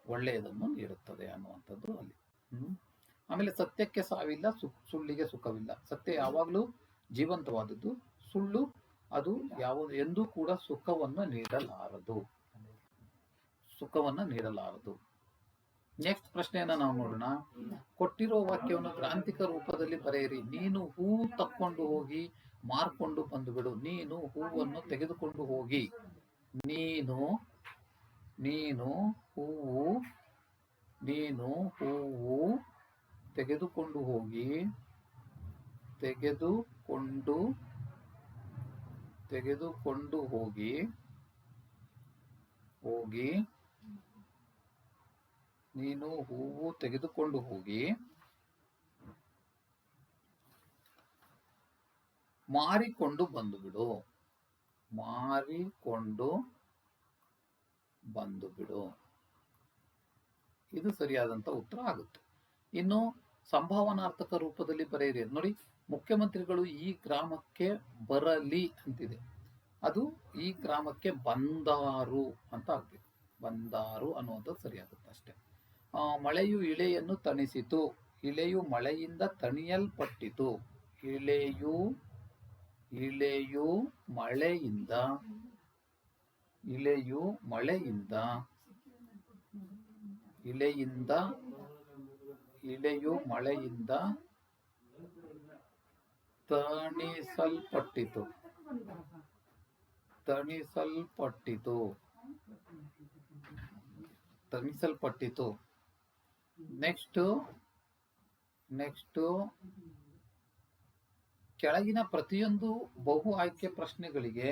ಒಳ್ಳೆಯದನ್ನು ನೀಡುತ್ತದೆ ಅನ್ನುವಂಥದ್ದು ಅಲ್ಲಿ. ಹ್ಮ್. ಆಮೇಲೆ ಸತ್ಯಕ್ಕೆ ಸಾವಿಲ್ಲ, ಸುಖ, ಸುಳ್ಳಿಗೆ ಸುಖವಿಲ್ಲ. ಸತ್ಯ ಯಾವಾಗಲೂ ಜೀವಂತವಾದದ್ದು, ಸುಳ್ಳು ಅದು ಯಾವ, ಎಂದೂ ಕೂಡ ಸುಖವನ್ನು ನೀಡಲಾರದು. ಸುಖವನ್ನು ನೀಡಲಾರದು. ನೆಕ್ಸ್ಟ್ ಪ್ರಶ್ನೆಯನ್ನ ನಾವು ನೋಡೋಣ. ಕೊಟ್ಟಿರೋ ವಾಕ್ಯವನ್ನು ಕ್ರಾಂತಿಕ ರೂಪದಲ್ಲಿ ಬರೆಯಿರಿ. ನೀನು ಹೂ ತಕ್ಕೊಂಡು ಹೋಗಿ ಮಾರ್ಕೊಂಡು ಬಂದು ಬಿಡು ನೀನು ಹೂವನ್ನು ತೆಗೆದುಕೊಂಡು ಹೋಗಿ. ನೀನು ನೀನು ಹೂವು ನೀನು ಹೂವು ತೆಗೆದುಕೊಂಡು ಹೋಗಿ, ತೆಗೆದುಕೊಂಡು ತೆಗೆದುಕೊಂಡು ಹೋಗಿ ಹೋಗಿ, ನೀನು ಹೂವು ತೆಗೆದುಕೊಂಡು ಹೋಗಿ, ಮಾರಿಕೊಂಡು ಬಂದು ಬಿಡು ಮಾರಿಕೊಂಡು ಬಂದು ಬಿಡು ಇದು ಸರಿಯಾದಂತ ಉತ್ತರ ಆಗುತ್ತೆ. ಇನ್ನು ಸಂಭಾವನಾರ್ಥಕ ರೂಪದಲ್ಲಿ ಬರೆಯಿರಿ. ನೋಡಿ, ಮುಖ್ಯಮಂತ್ರಿಗಳು ಈ ಗ್ರಾಮಕ್ಕೆ ಬರಲಿ ಅಂತಿದೆ. ಅದು ಈ ಗ್ರಾಮಕ್ಕೆ ಬಂದಾರು ಅಂತ ಆಗ್ಬೇಕು. ಬಂದಾರು ಅನ್ನುವಂಥದ್ದು ಸರಿಯಾಗುತ್ತೆ ಅಷ್ಟೇ. ಮಳೆಯು ಇಳೆಯನ್ನು ತಣಿಸಿತು. ಇಳೆಯು ಮಳೆಯಿಂದ ತಣಿಯಲ್ಪಟ್ಟಿತು. ಇಳೆಯು ಇಳೆಯು ಮಳೆಯಿಂದ ಇಳೆಯು ಮಳೆಯಿಂದ, ಇಳೆಯಿಂದ ಇಳೆಯು ಮಳೆಯಿಂದ ತಣಿಸಲ್ಪಟ್ಟಿತು. ತಣಿಸಲ್ಪಟ್ಟಿತು. ತಣಿಸಲ್ಪಟ್ಟಿತು. Next next. ಕೆಳಗಿನ ಪ್ರತಿಯೊಂದು ಬಹು ಆಯ್ಕೆ ಪ್ರಶ್ನೆಗಳಿಗೆ,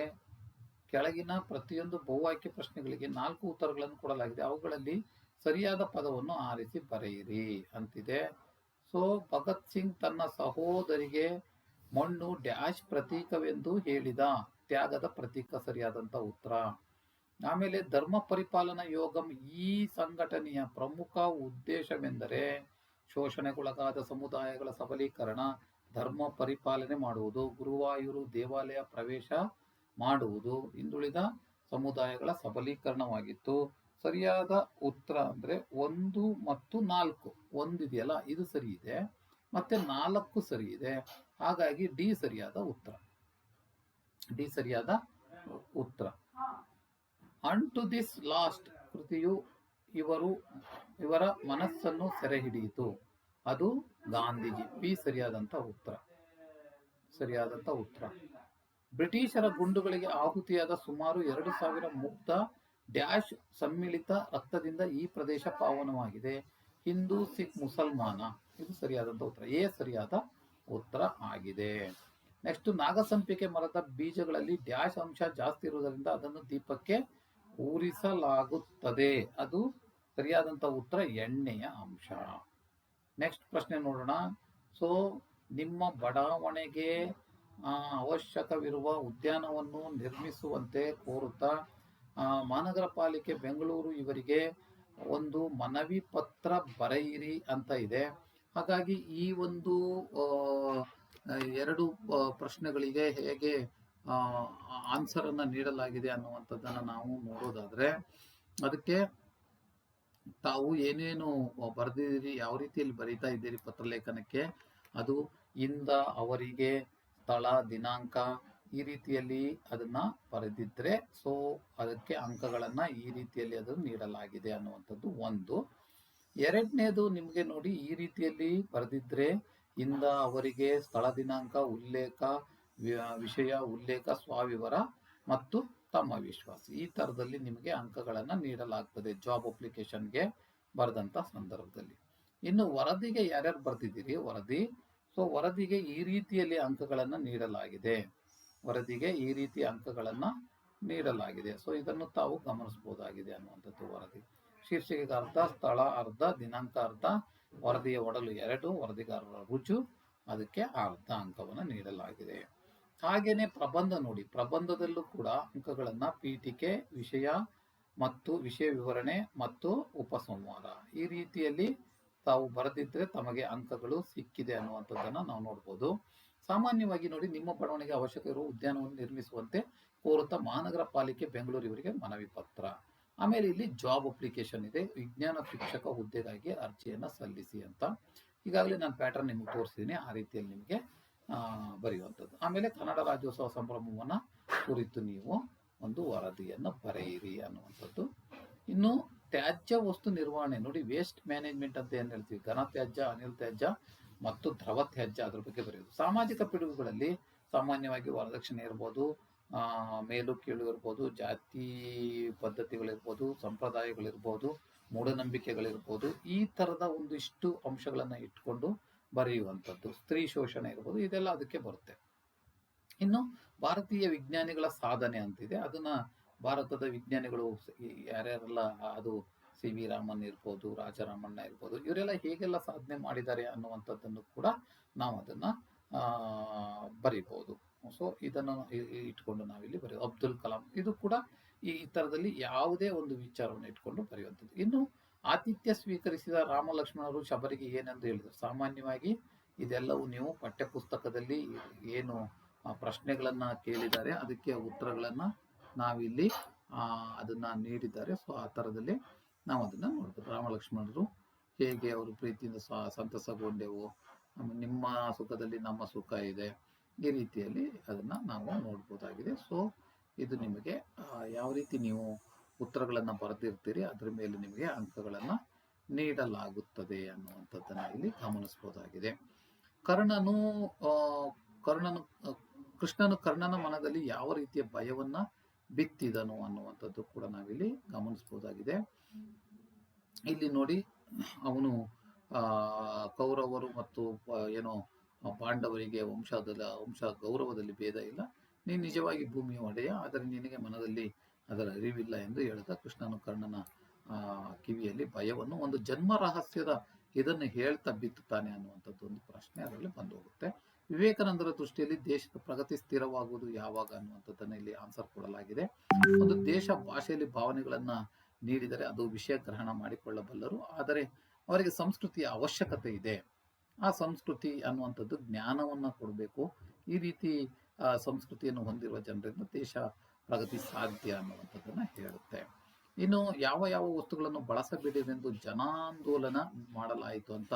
ಕೆಳಗಿನ ಪ್ರತಿಯೊಂದು ಬಹು ಆಯ್ಕೆ ಪ್ರಶ್ನೆಗಳಿಗೆ ನಾಲ್ಕು ಉತ್ತರಗಳನ್ನು ಕೊಡಲಾಗಿದೆ. ಅವುಗಳಲ್ಲಿ ಸರಿಯಾದ ಪದವನ್ನು ಆರಿಸಿ ಬರೆಯಿರಿ ಅಂತಿದೆ. ಸೊ, ಭಗತ್ ಸಿಂಗ್ ತನ್ನ ಸಹೋದರಿಗೆ ಮಣ್ಣು ಡ್ಯಾಶ್ ಪ್ರತೀಕವೆಂದು ಹೇಳಿದ ತ್ಯಾಗದ ಪ್ರತೀಕ ಸರಿಯಾದಂತ ಉತ್ತರ. ಆಮೇಲೆ ಧರ್ಮ ಪರಿಪಾಲನಾ ಯೋಗಂ ಈ ಸಂಘಟನೆಯ ಪ್ರಮುಖ ಉದ್ದೇಶವೆಂದರೆ ಶೋಷಣೆಗೊಳಗಾದ ಸಮುದಾಯಗಳ ಸಬಲೀಕರಣ, ಧರ್ಮ ಪರಿಪಾಲನೆ ಮಾಡುವುದು, ಗುರುವಾಯೂರು ದೇವಾಲಯ ಪ್ರವೇಶ ಮಾಡುವುದು. ಹಿಂದುಳಿದ ಸಮುದಾಯಗಳ ಸಬಲೀಕರಣವಾಗಿತ್ತು. ಸರಿಯಾದ ಉತ್ತರ ಅಂದ್ರೆ ಒಂದು ಮತ್ತು ನಾಲ್ಕು, ಒಂದಿದೆಯಲ್ಲ, ಇದು ಸರಿ ಇದೆ. ಮತ್ತೆ ನಾಲ್ಕು ಸರಿ ಇದೆ. ಹಾಗಾಗಿ ಡಿ ಸರಿಯಾದ ಉತ್ತರ. ಡಿ ಸರಿಯಾದ ಉತ್ತರ. ಅಂಡ್ ಟು ದಿಸ್ ಲಾಸ್ಟ್ ಕೃತಿಯು ಇವರು, ಇವರ ಮನಸ್ಸನ್ನು ಸೆರೆ ಹಿಡಿಯಿತು. ಅದು ಗಾಂಧೀಜಿ. ಪಿ ಸರಿಯಾದಂತ ಉತ್ತರ. ಸರಿಯಾದಂತ ಉತ್ತರ. ಬ್ರಿಟಿಷರ ಗುಂಡುಗಳಿಗೆ ಆಹುತಿಯಾದ ಸುಮಾರು ಎರಡು ಸಾವಿರ ಮುಕ್ತ ಡ್ಯಾಶ್ ಸಮ್ಮಿಳಿತ ರಕ್ತದಿಂದ ಈ ಪ್ರದೇಶ ಪಾವನವಾಗಿದೆ. ಹಿಂದೂ, ಸಿಖ್, ಮುಸಲ್ಮಾನ. ಇದು ಸರಿಯಾದಂತ ಉತ್ತರ. ಎ ಸರಿಯಾದ ಉತ್ತರ ಆಗಿದೆ. ನೆಕ್ಸ್ಟ್ ನಾಗಸಂಪಿಗೆ ಮರದ ಬೀಜಗಳಲ್ಲಿ ಡ್ಯಾಶ್ ಅಂಶ ಜಾಸ್ತಿ ಇರುವುದರಿಂದ ಅದನ್ನು ದೀಪಕ್ಕೆ ಊರಿಸಲಾಗುತ್ತದೆ. ಅದು ಸರಿಯಾದಂತ ಉತ್ತರ ಎಣ್ಣೆಯ ಅಂಶ. ನೆಕ್ಸ್ಟ್ ಪ್ರಶ್ನೆ ನೋಡೋಣ. ಸೊ, ನಿಮ್ಮ ಬಡಾವಣೆಗೆ ಅವಶ್ಯಕವಿರುವ ಉದ್ಯಾನವನ್ನು ನಿರ್ಮಿಸುವಂತೆ ಕೋರುತ್ತಾ ಮಹಾನಗರ ಪಾಲಿಕೆ ಬೆಂಗಳೂರು ಇವರಿಗೆ ಒಂದು ಮನವಿ ಪತ್ರ ಬರೆಯಿರಿ ಅಂತ ಇದೆ. ಹಾಗಾಗಿ ಈ ಒಂದು ಎರಡು ಪ್ರಶ್ನೆಗಳಿಗೆ ಹೇಗೆ ಆನ್ಸರ್ ಅನ್ನ ನೀಡಲಾಗಿದೆ ಅನ್ನುವಂಥದ್ದನ್ನ ನಾವು ನೋಡೋದಾದ್ರೆ, ಅದಕ್ಕೆ ತಾವು ಏನೇನು ಬರೆದಿದ್ದೀರಿ, ಯಾವ ರೀತಿಯಲ್ಲಿ ಬರೀತಾ ಇದ್ದೀರಿ ಪತ್ರಲೇಖನಕ್ಕೆ, ಅದು ಇಂದ ಅವರಿಗೆ ಸ್ಥಳ, ದಿನಾಂಕ ಈ ರೀತಿಯಲ್ಲಿ ಅದನ್ನ ಬರೆದಿದ್ರೆ ಸೊ ಅದಕ್ಕೆ ಅಂಕಗಳನ್ನ ಈ ರೀತಿಯಲ್ಲಿ ಅದನ್ನು ನೀಡಲಾಗಿದೆ ಅನ್ನುವಂಥದ್ದು ಒಂದು. ಎರಡನೇದು ನಿಮಗೆ ನೋಡಿ, ಈ ರೀತಿಯಲ್ಲಿ ಬರೆದಿದ್ರೆ ಇಂದ ಅವರಿಗೆ ಸ್ಥಳ ದಿನಾಂಕ, ಉಲ್ಲೇಖ ವಿಷಯ, ಉಲ್ಲೇಖ, ಸ್ವಾವಿವರ ಮತ್ತು ತಮ್ಮ ವಿಶ್ವಾಸ. ಈ ತರದಲ್ಲಿ ನಿಮಗೆ ಅಂಕಗಳನ್ನು ನೀಡಲಾಗ್ತದೆ ಜಾಬ್ ಅಪ್ಲಿಕೇಶನ್ಗೆ ಬರೆದಂತ ಸಂದರ್ಭದಲ್ಲಿ. ಇನ್ನು ವರದಿಗೆ ಯಾರ್ಯಾರು ಬರ್ತಿದ್ದೀರಿ ವರದಿ. ಸೊ ವರದಿಗೆ ಈ ರೀತಿಯಲ್ಲಿ ಅಂಕಗಳನ್ನು ನೀಡಲಾಗಿದೆ. ವರದಿಗೆ ಈ ರೀತಿ ಅಂಕಗಳನ್ನು ನೀಡಲಾಗಿದೆ. ಸೊ ಇದನ್ನು ತಾವು ಗಮನಿಸಬಹುದಾಗಿದೆ ಅನ್ನುವಂಥದ್ದು ವರದಿ. ಶೀರ್ಷಿಕೆಗೆ ಅರ್ಧ, ಸ್ಥಳ ಅರ್ಧ, ದಿನಾಂಕ ಅರ್ಧ, ವರದಿಯ ಒಡಲು ಎರಡು, ವರದಿಗಾರರ ರುಜು, ಅದಕ್ಕೆ ಅರ್ಧ ಅಂಕವನ್ನು ನೀಡಲಾಗಿದೆ. ಹಾಗೆಯೇ ಪ್ರಬಂಧ ನೋಡಿ. ಪ್ರಬಂಧದಲ್ಲೂ ಕೂಡ ಅಂಕಗಳನ್ನು ಪೀಠಿಕೆ, ವಿಷಯ ಮತ್ತು ವಿಷಯ ವಿವರಣೆ ಮತ್ತು ಉಪಸಂಹಾರ. ಈ ರೀತಿಯಲ್ಲಿ ತಾವು ಬರೆದಿದ್ರೆ ತಮಗೆ ಅಂಕಗಳು ಸಿಕ್ಕಿದೆ ಅನ್ನುವಂಥದ್ದನ್ನು ನಾವು ನೋಡ್ಬೋದು. ಸಾಮಾನ್ಯವಾಗಿ ನೋಡಿ ನಿಮ್ಮ ಬಡಾವಣೆಗೆ ಅವಶ್ಯಕ ಇರುವ ಉದ್ಯಾನವನ್ನು ನಿರ್ಮಿಸುವಂತೆ ಕೋರುತ್ತಾ ಮಹಾನಗರ ಪಾಲಿಕೆ ಬೆಂಗಳೂರು ಇವರಿಗೆ ಮನವಿ ಪತ್ರ. ಆಮೇಲೆ ಇಲ್ಲಿ ಜಾಬ್ ಅಪ್ಲಿಕೇಶನ್ ಇದೆ. ವಿಜ್ಞಾನ ಶಿಕ್ಷಕ ಹುದ್ದೆಗಾಗಿ ಅರ್ಜಿಯನ್ನು ಸಲ್ಲಿಸಿ ಅಂತ. ಈಗಾಗಲೇ ನಾನು ಪ್ಯಾಟರ್ನ್ ನಿಮ್ಗೆ ತೋರಿಸಿದ್ದೀನಿ ಆ ರೀತಿಯಲ್ಲಿ ನಿಮಗೆ ಬರೆಯುವಂಥದ್ದು. ಆಮೇಲೆ ಕನ್ನಡ ರಾಜ್ಯೋತ್ಸವ ಸಂಭ್ರಮವನ್ನು ಕುರಿತು ನೀವು ಒಂದು ವರದಿಯನ್ನು ಬರೆಯಿರಿ ಅನ್ನುವಂಥದ್ದು. ಇನ್ನು ತ್ಯಾಜ್ಯ ವಸ್ತು ನಿರ್ವಹಣೆ ನೋಡಿ ವೇಸ್ಟ್ ಮ್ಯಾನೇಜ್ಮೆಂಟ್ ಅಂತ ಏನು ಹೇಳ್ತೀವಿ? ಘನ ತ್ಯಾಜ್ಯ, ಅನಿಲ್ ತ್ಯಾಜ್ಯ ಮತ್ತು ದ್ರವ ತ್ಯಾಜ್ಯ ಅದರ ಬಗ್ಗೆ ಬರೆಯೋದು. ಸಾಮಾಜಿಕ ಪಿಡುಗುಗಳಲ್ಲಿ ಸಾಮಾನ್ಯವಾಗಿ ವರದಕ್ಷಿಣೆ ಇರ್ಬೋದು ಮೇಲು ಕೀಳು ಇರ್ಬೋದು, ಜಾತಿ ಪದ್ಧತಿಗಳಿರ್ಬೋದು, ಸಂಪ್ರದಾಯಗಳಿರ್ಬೋದು, ಮೂಢನಂಬಿಕೆಗಳಿರ್ಬೋದು, ಈ ತರದ ಒಂದಿಷ್ಟು ಅಂಶಗಳನ್ನು ಇಟ್ಕೊಂಡು ಬರೆಯುವಂಥದ್ದು. ಸ್ತ್ರೀ ಶೋಷಣೆ ಇರ್ಬೋದು, ಇದೆಲ್ಲ ಅದಕ್ಕೆ ಬರುತ್ತೆ. ಇನ್ನು ಭಾರತೀಯ ವಿಜ್ಞಾನಿಗಳ ಸಾಧನೆ ಅಂತಿದೆ. ಅದನ್ನ ಭಾರತದ ವಿಜ್ಞಾನಿಗಳು ಯಾರ್ಯಾರೆಲ್ಲ ಅದು ಸಿ ವಿ ರಾಮನ್ ಇರ್ಬೋದು, ರಾಜಾರಾಮಣ್ಣ ಇರ್ಬೋದು, ಇವರೆಲ್ಲ ಹೇಗೆಲ್ಲ ಸಾಧನೆ ಮಾಡಿದ್ದಾರೆ ಅನ್ನುವಂಥದ್ದನ್ನು ಕೂಡ ನಾವು ಅದನ್ನ ಬರಿಬಹುದು. ಸೊ ಇದನ್ನು ಇಟ್ಕೊಂಡು ನಾವಿಲ್ಲಿ ಬರೆಯೋದು ಅಬ್ದುಲ್ ಕಲಾಂ. ಇದು ಕೂಡ ಈ ಥರದಲ್ಲಿ ಯಾವುದೇ ಒಂದು ವಿಚಾರವನ್ನು ಇಟ್ಕೊಂಡು ಬರೆಯುವಂಥದ್ದು. ಇನ್ನು ಆತಿಥ್ಯ ಸ್ವೀಕರಿಸಿದ ರಾಮ ಲಕ್ಷ್ಮಣರು ಶಬರಿಗೆ ಏನೆಂದು ಹೇಳಿದರು? ಸಾಮಾನ್ಯವಾಗಿ ಇದೆಲ್ಲವೂ ನೀವು ಪಠ್ಯಪುಸ್ತಕದಲ್ಲಿ ಏನು ಪ್ರಶ್ನೆಗಳನ್ನು ಕೇಳಿದ್ದಾರೆ, ಅದಕ್ಕೆ ಉತ್ತರಗಳನ್ನ ನಾವಿಲ್ಲಿ ಅದನ್ನ ನೀಡಿದ್ದಾರೆ. ಸೊ ಆ ತರದಲ್ಲಿ ನಾವು ಅದನ್ನು ನೋಡ್ಬೋದು ರಾಮ ಲಕ್ಷ್ಮಣರು ಹೇಗೆ ಅವರು ಪ್ರೀತಿಯಿಂದ ಸಂತಸಗೊಂಡೆವು, ನಿಮ್ಮ ಸುಖದಲ್ಲಿ ನಮ್ಮ ಸುಖ ಇದೆ, ಈ ರೀತಿಯಲ್ಲಿ ಅದನ್ನು ನಾವು ನೋಡ್ಬೋದಾಗಿದೆ. ಸೊ ಇದು ನಿಮಗೆ ಯಾವ ರೀತಿ ನೀವು ಉತ್ತರಗಳನ್ನು ಬರೆದಿರ್ತೀರಿ, ಅದರ ಮೇಲೆ ನಿಮಗೆ ಅಂಕಗಳನ್ನು ನೀಡಲಾಗುತ್ತದೆ ಅನ್ನುವಂಥದ್ದನ್ನ ಇಲ್ಲಿ ಗಮನಿಸಬಹುದಾಗಿದೆ ಕರ್ಣನು ಕರ್ಣನು, ಕೃಷ್ಣನು ಕರ್ಣನ ಮನದಲ್ಲಿ ಯಾವ ರೀತಿಯ ಭಯವನ್ನ ಬಿತ್ತಿದನು ಅನ್ನುವಂಥದ್ದು ಕೂಡ ನಾವಿಲ್ಲಿ ಗಮನಿಸಬಹುದಾಗಿದೆ ಇಲ್ಲಿ ನೋಡಿ, ಅವನು ಕೌರವರು ಮತ್ತು ಏನೋ ಪಾಂಡವರಿಗೆ ವಂಶದಲ್ಲಿ ವಂಶ ಗೌರವದಲ್ಲಿ ಭೇದ ಇಲ್ಲ. ನೀನು ನಿಜವಾಗಿ ಭೂಮಿಯ ಒಡೆಯ, ಆದರೆ ನಿನಗೆ ಮನದಲ್ಲಿ ಅದರ ಅರಿವಿಲ್ಲ ಎಂದು ಹೇಳಿದ ಕೃಷ್ಣನು ಕರ್ಣನ ಕಿವಿಯಲ್ಲಿ ಭಯವನ್ನು ಒಂದು ಜನ್ಮ ರಹಸ್ಯದ ಇದನ್ನು ಹೇಳ್ತಾ ಬಿತ್ತುತ್ತಾನೆ ಅನ್ನುವಂಥದ್ದು ಒಂದು ಪ್ರಶ್ನೆ ಅದರಲ್ಲಿ ಬಂದು ಹೋಗುತ್ತೆ. ವಿವೇಕಾನಂದರ ದೃಷ್ಟಿಯಲ್ಲಿ ದೇಶದ ಪ್ರಗತಿ ಸ್ಥಿರವಾಗುವುದು ಯಾವಾಗ ಅನ್ನುವಂಥದ್ದನ್ನು ಇಲ್ಲಿ ಆನ್ಸರ್ ಕೊಡಲಾಗಿದೆ. ಒಂದು ದೇಶ ಭಾಷೆಯಲ್ಲಿ ಭಾವನೆಗಳನ್ನ ನೀಡಿದರೆ ಅದು ವಿಷಯ ಗ್ರಹಣ ಮಾಡಿಕೊಳ್ಳಬಲ್ಲರು. ಆದರೆ ಅವರಿಗೆ ಸಂಸ್ಕೃತಿಯ ಅವಶ್ಯಕತೆ ಇದೆ. ಆ ಸಂಸ್ಕೃತಿ ಅನ್ನುವಂಥದ್ದು ಜ್ಞಾನವನ್ನ ಕೊಡಬೇಕು. ಈ ರೀತಿ ಸಂಸ್ಕೃತಿಯನ್ನು ಹೊಂದಿರುವ ಜನರಿಂದ ದೇಶ ಪ್ರಗತಿ ಸಾಧ್ಯ ಅನ್ನುವಂಥದ್ದನ್ನ ಹೇಳುತ್ತೆ. ಇನ್ನು ಯಾವ ಯಾವ ವಸ್ತುಗಳನ್ನು ಬಳಸಬೇಡಿದೆಂದು ಜನಾಂದೋಲನ ಮಾಡಲಾಯಿತು ಅಂತ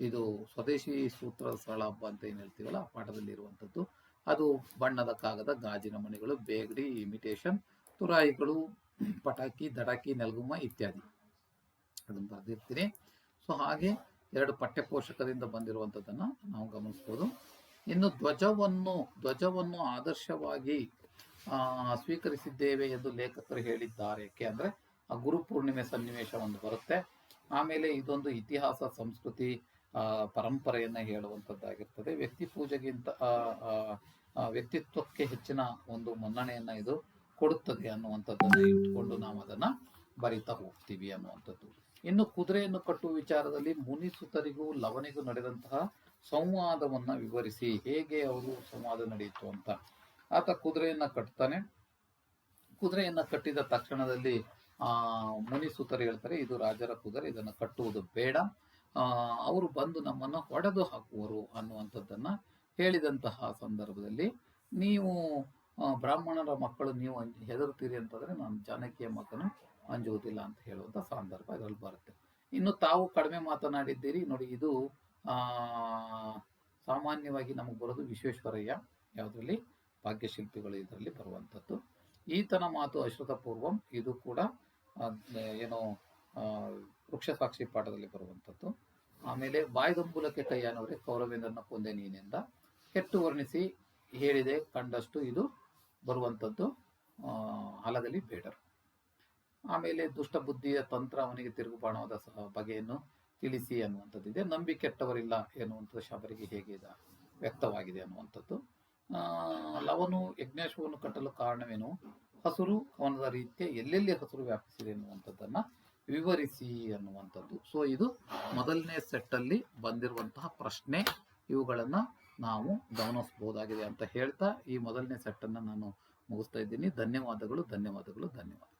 ಇದು ಸ್ವದೇಶಿ ಸೂತ್ರ ಸರಳ ಹಬ್ಬ ಅಂತ ಏನು ಹೇಳ್ತೀವಲ್ಲ, ಆ ಪಾಠದಲ್ಲಿ ಇರುವಂಥದ್ದು ಅದು ಬಣ್ಣದ ಕಾಗದ, ಗಾಜಿನ ಮಣಿಗಳು, ಬೇಗಡಿ ಇಮಿಟೇಷನ್ ತುರಾಯಿಗಳು, ಪಟಾಕಿ, ದಡಾಕಿ, ನೆಲಗುಮ್ಮ ಇತ್ಯಾದಿ. ಅದನ್ನು ಬರೆದಿರ್ತೀನಿ. ಸೊ ಹಾಗೆ ಎರಡು ಪಠ್ಯಪೋಷಕದಿಂದ ಬಂದಿರುವಂಥದ್ದನ್ನು ನಾವು ಗಮನಿಸ್ಬೋದು. ಇನ್ನು ಧ್ವಜವನ್ನು ಧ್ವಜವನ್ನು ಆದರ್ಶವಾಗಿ ಸ್ವೀಕರಿಸಿದ್ದೇವೆ ಎಂದು ಲೇಖಕರು ಹೇಳಿದ್ದಾರೆ. ಯಾಕೆ ಅಂದ್ರೆ, ಆ ಗುರು ಪೂರ್ಣಿಮೆ ಸನ್ನಿವೇಶ ಒಂದು ಬರುತ್ತೆ. ಆಮೇಲೆ ಇದೊಂದು ಇತಿಹಾಸ, ಸಂಸ್ಕೃತಿ ಪರಂಪರೆಯನ್ನ ಹೇಳುವಂಥದ್ದಾಗಿರ್ತದೆ. ವ್ಯಕ್ತಿ ಪೂಜೆಗಿಂತ ವ್ಯಕ್ತಿತ್ವಕ್ಕೆ ಹೆಚ್ಚಿನ ಒಂದು ಮನ್ನಣೆಯನ್ನ ಇದು ಕೊಡುತ್ತದೆ ಅನ್ನುವಂಥದ್ದನ್ನು ಇಟ್ಕೊಂಡು ನಾವು ಅದನ್ನ ಬರಿತಾ ಹೋಗ್ತೀವಿ ಅನ್ನುವಂಥದ್ದು. ಇನ್ನು ಕುದುರೆಯನ್ನು ಕಟ್ಟುವ ವಿಚಾರದಲ್ಲಿ ಮುನಿಸುತರಿಗೂ ಲವನಿಗೂ ನಡೆದಂತಹ ಸಂವಾದವನ್ನ ವಿವರಿಸಿ ಹೇಗೆ ಅವರು ಸಂವಾದ ನಡೆಯಿತು ಅಂತ. ಆತ ಕುದುರೆಯನ್ನ ಕಟ್ತಾನೆ. ಕುದುರೆಯನ್ನ ಕಟ್ಟಿದ ತಕ್ಷಣದಲ್ಲಿ, ಆ, ಮುನಿಸುತರು ಹೇಳ್ತಾರೆ, ಇದು ರಾಜರ ಕುದುರೆ, ಇದನ್ನು ಕಟ್ಟುವುದು ಬೇಡ. ಅವರು ಬಂದು ನಮ್ಮನ್ನು ಹೊಡೆದು ಹಾಕುವರು ಅನ್ನುವಂಥದ್ದನ್ನ ಹೇಳಿದಂತಹ ಸಂದರ್ಭದಲ್ಲಿ ನೀವು ಬ್ರಾಹ್ಮಣರ ಮಕ್ಕಳು ನೀವು ಹೆದರ್ತೀರಿ ಅಂತಂದ್ರೆ ನಾನು ಚಾಣಕ್ಯ ಮಕ್ಕಳು ಅಂಜುವುದಿಲ್ಲ ಅಂತ ಹೇಳುವಂತ ಸಂದರ್ಭ ಇದರಲ್ಲಿ ಬರುತ್ತೆ. ಇನ್ನು ತಾವು ಕಡಿಮೆ ಮಾತನಾಡಿದ್ದೀರಿ. ನೋಡಿ, ಇದು ಸಾಮಾನ್ಯವಾಗಿ ನಮಗೆ ಬರೋದು ವಿಶ್ವೇಶ್ವರಯ್ಯ ಯಾವುದರಲ್ಲಿ? ಭಾಗ್ಯಶಿಲ್ಪಿಗಳು ಇದರಲ್ಲಿ ಬರುವಂಥದ್ದು. ಈತನ ಮಾತು ಅಶ್ರುತಪೂರ್ವಂ. ಇದು ಕೂಡ ಏನು ವೃಕ್ಷ ಸಾಕ್ಷಿ ಪಾಠದಲ್ಲಿ ಬರುವಂಥದ್ದು. ಆಮೇಲೆ ಬಾಯ್ದಂಬುಲಕ್ಕೆ ಕೈಯಾನವರೇ ಕೌರವೇಂದ್ರನ ಕೊಂದೆ ನೀನೆಂದ ಕೆಟ್ಟು ವರ್ಣಿಸಿ ಹೇಳಿದೆ ಕಂಡಷ್ಟು ಇದು ಬರುವಂಥದ್ದು ಹಲದಲ್ಲಿ ಬೇಡರು. ಆಮೇಲೆ ದುಷ್ಟ ಬುದ್ಧಿಯ ತಂತ್ರ ಅವನಿಗೆ ತಿರುಗುಬಾಣವಾದ ಬಗೆಯನ್ನು ತಿಳಿಸಿ ಅನ್ನುವಂಥದ್ದಿದೆ ನಂಬಿ ಕೆಟ್ಟವರಿಲ್ಲ ಎನ್ನುವಂಥದ್ದು ಶಬರಿಗೆ ಹೇಗೆ ಇದೆ ವ್ಯಕ್ತವಾಗಿದೆ ಅನ್ನುವಂಥದ್ದು. ಲವನು ಯಜ್ಞಾಶ್ವವನ್ನು ಕಟ್ಟಲು ಕಾರಣವೇನು? ಹಸುರು ಕವನದ ರೀತಿಯ ಎಲ್ಲೆಲ್ಲಿ ಹಸುರು ವ್ಯಾಪಿಸಿದೆ ಎನ್ನುವಂಥದ್ದನ್ನ ವಿವರಿಸಿ ಅನ್ನುವಂಥದ್ದು ಸೊ ಇದು ಮೊದಲನೇ ಸೆಟ್ ಅಲ್ಲಿ ಬಂದಿರುವಂತಹ ಪ್ರಶ್ನೆ. ಇವುಗಳನ್ನು ನಾವು ಗಮನಿಸಬಹುದಾಗಿದೆ ಅಂತ ಹೇಳ್ತಾ ಈ ಮೊದಲನೇ ಸೆಟ್ ಅನ್ನ ನಾನು ಮುಗಿಸ್ತಾ ಇದ್ದೀನಿ. ಧನ್ಯವಾದಗಳು ಧನ್ಯವಾದಗಳು ಧನ್ಯವಾದ